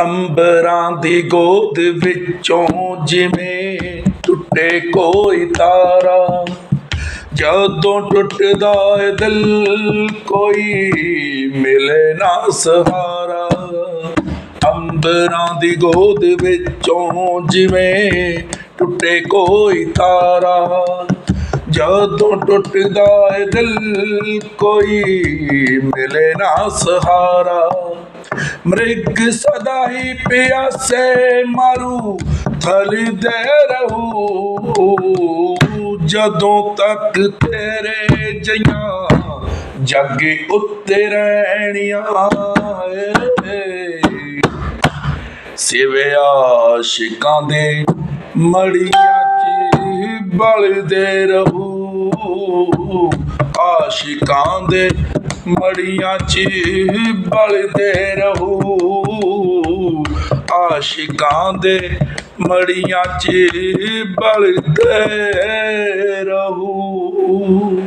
ਅੰਬਰਾਂ ਦੀ ਗੋਦ ਵਿੱਚੋਂ ਜਿਵੇਂ ਟੁੱਟੇ ਕੋਈ ਤਾਰਾ, ਜਦੋਂ ਟੁੱਟਦਾ ਏ ਦਿਲ ਕੋਈ ਮਿਲੇ ਨਾ ਸਹਾਰਾ। ਅੰਬਰਾਂ ਦੀ ਗੋਦ ਵਿੱਚੋਂ ਜਿਵੇਂ ਟੁੱਟੇ ਕੋਈ ਤਾਰਾ, ਜਦੋਂ ਟੁੱਟਦਾ ਏ ਦਿਲ ਕੋਈ ਮਿਲੇ ਨਾ ਸਹਾਰਾ। ਮ੍ਰਿਗ ਸਦਾ ਹੀ ਪਿਆਸੇ ਮਾਰੂ ਥਲਦੇ ਰਹੂ। ਜਦੋਂ ਤੱਕ ਤੇਰੇ ਜਈਆਂ ਜੱਗ ਉੱਤੇ ਰਹਿਣੀਆਂ ਸਿਵੇ ਆਸ਼ਿਕਾਂ ਦੇ ਮੜੀਆਂ ਚ ਬਲਦੇ ਰਹੂ। ਆਸ਼ਿਕਾਂ ਦੇ ਮੜੀਆਂ 'ਚ ਬਲਦੇ ਰਹੂ। ਆਸ਼ਿਕਾਂ ਦੇ ਮੜੀਆਂ 'ਚ ਬਲਦੇ ਰਹੂ।